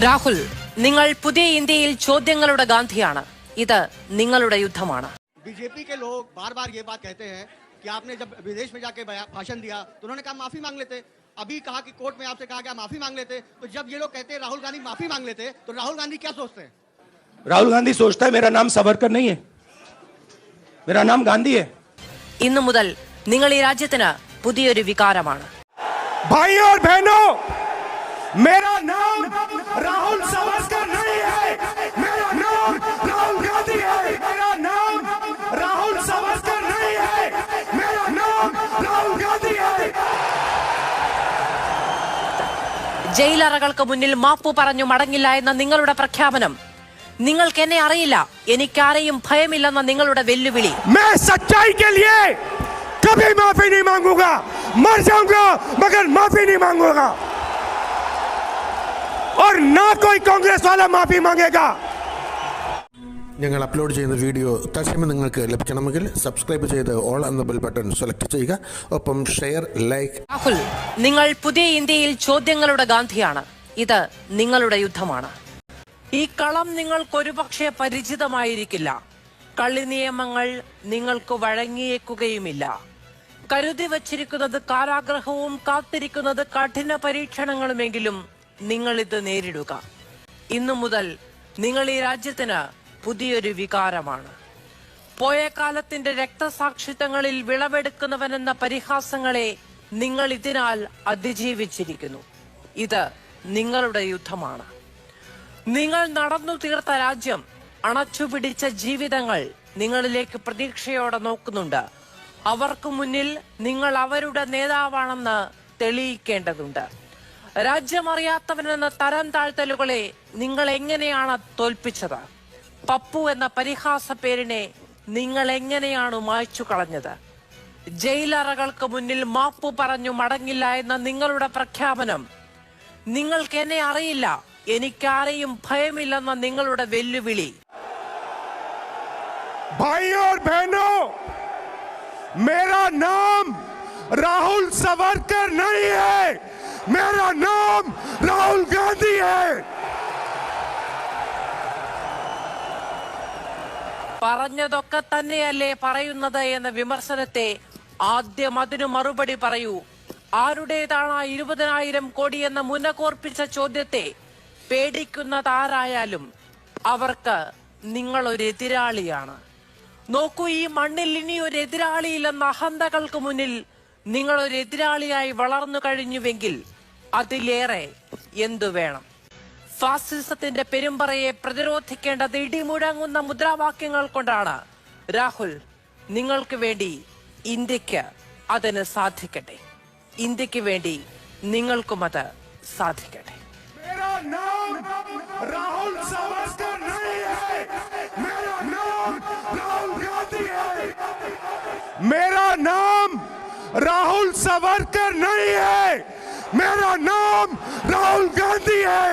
രാഹുൽ നിങ്ങൾ പുതിയ ഇന്ത്യയിൽ ചോദ്യങ്ങളുടെ ഗാന്ധിയാണ് ഇത് നിങ്ങളുടെ യുദ്ധമാണ് बीजेपी के लोग बार बार ये बात कहते हैं कि आपने जब विदेश में जाके बया- भाषण दिया तो उन्होंने कहा माफी मांग लेते अभी कहा कि कोर्ट में आपसे कहा गया माफी मांग लेते तो जब ये लोग कहते हैं राहुल गांधी माफी मांग लेते तो राहुल गांधी क्या सोचते हैं राहुल गांधी सोचता है मेरा नाम सावरकर नहीं है मेरा नाम गांधी है ഇന്നു മുതൽ നിങ്ങൾ ഈ രാജ്യത്തിന് പുതിയൊരു വികാരമാണ് भाई और बहनों मेरा ജയിലറകൾക്ക് മുന്നിൽ മാപ്പു പറഞ്ഞു മടങ്ങില്ല എന്ന നിങ്ങളുടെ പ്രഖ്യാപനം നിങ്ങൾക്ക് എന്നെ അറിയില്ല എനിക്കാരെയും ഭയമില്ലെന്ന നിങ്ങളുടെ വെല്ലുവിളി मैं सच्चाई के लिए कभी माफी नहीं मांगूंगा मर जाऊंगा मगर माफी नहीं मांगूंगा और ना कोई कांग्रेस वाला माफी मांगेगा ഞങ്ങൾ അപ്ലോഡ് ചെയ്യുന്ന വീഡിയോ തത്സമയം നിങ്ങൾക്ക് ലഭിക്കണമെങ്കിൽ സബ്സ്ക്രൈബ് ചെയ്ത് ഓൾ എന്ന ബെൽ ബട്ടൺ സെലക്ട് ചെയ്യുക. ഒപ്പം ഷെയർ ലൈക്ക് രാഹുൽ നിങ്ങൾ പുതിയ ഇന്ത്യയിൽ ചോദ്യങ്ങളുടെ ഗാന്ധിയാണ്. ഇത് നിങ്ങളുടെ യുദ്ധമാണ്. ഈ കളം നിങ്ങൾക്ക് ഒരുപക്ഷെ പരിചിതമായിരിക്കില്ല. കളി നിയമങ്ങൾ നിങ്ങൾക്ക് വഴങ്ങിയേക്കുകയുമില്ല. കരുതി വച്ചിരിക്കുന്നത് കാരാഗ്രഹവും കാത്തിരിക്കുന്നത് കഠിന പരീക്ഷണങ്ങളുമെങ്കിലും നിങ്ങൾ ഇത് നേരിടുക. ഇന്നു മുതൽ നിങ്ങൾ ഈ രാജ്യത്തിന് പുതിയൊരു വികാരമാണ്. പോയ കാലത്തിന്റെ രക്തസാക്ഷിത്വങ്ങളിൽ വിളവെടുക്കുന്നവനെന്ന പരിഹാസങ്ങളെ നിങ്ങൾ ഇതിനാൽ അതിജീവിച്ചിരിക്കുന്നു. ഇത് നിങ്ങളുടെ യുദ്ധമാണ്. നിങ്ങൾ നടന്നു തീർത്ത രാജ്യം അണച്ചുപിടിച്ച ജീവിതങ്ങൾ നിങ്ങളിലേക്ക് പ്രതീക്ഷയോടെ നോക്കുന്നുണ്ട്. അവർക്ക് മുന്നിൽ നിങ്ങൾ അവരുടെ നേതാവാണെന്ന് തെളിയിക്കേണ്ടതുണ്ട്. രാജ്യമറിയാത്തവനെന്ന തരം താഴ്ത്തലുകളെ നിങ്ങൾ എങ്ങനെയാണ് തോൽപ്പിച്ചത്? പപ്പു എന്ന പരിഹാസ പേരിനെ നിങ്ങൾ എങ്ങനെയാണ് മായ്ച്ചു കളഞ്ഞത് ജയിലറകൾക്ക് മുന്നിൽ മാപ്പു പറഞ്ഞു മടങ്ങില്ല എന്ന നിങ്ങളുടെ പ്രഖ്യാപനം നിങ്ങൾക്ക് എന്നെ അറിയില്ല. എനിക്കാരെയും ഭയമില്ലെന്ന നിങ്ങളുടെ വെല്ലുവിളി. രാഹുൽ സവർക്കർ നഹീ മേരാ നാം രാഹുൽ ഗാന്ധി ഹൈ പറഞ്ഞതൊക്കെ തന്നെയല്ലേ പറയുന്നത് എന്ന വിമർശനത്തെ ആദ്യം അതിനു മറുപടി പറയൂ. ആരുടേതാണ് ഇരുപതിനായിരം കോടി എന്ന മുന്നക്കോർപ്പിച്ച ചോദ്യത്തെ പേടിക്കുന്നതാരായാലും അവർക്ക് നിങ്ങൾ ഒരു എതിരാളിയാണ്. നോക്കൂ ഈ മണ്ണിൽ ഇനി ഒരു എതിരാളിയില്ലെന്ന അഹന്തകൾക്ക് മുന്നിൽ നിങ്ങൾ ഒരു എതിരാളിയായി വളർന്നു കഴിഞ്ഞുവെങ്കിൽ അതിലേറെ എന്തു വേണം? ഫാസിസത്തിന്റെ പെരുമ്പറയെ പ്രതിരോധിക്കേണ്ടത് ഇടിമുഴങ്ങുന്ന മുദ്രാവാക്യങ്ങൾ കൊണ്ടാണ് രാഹുൽ നിങ്ങൾക്ക് വേണ്ടി ഇന്ത്യക്ക് അതിന് സാധിക്കട്ടെ ഇന്ത്യക്ക് വേണ്ടി നിങ്ങൾക്കും അത് സാധിക്കട്ടെ मेरा नाम राहुल सावरकर नहीं है मेरा नाम राहुल गांधी है मेरा नाम राहुल सावरकर नहीं है मेरा नाम राहुल गांधी है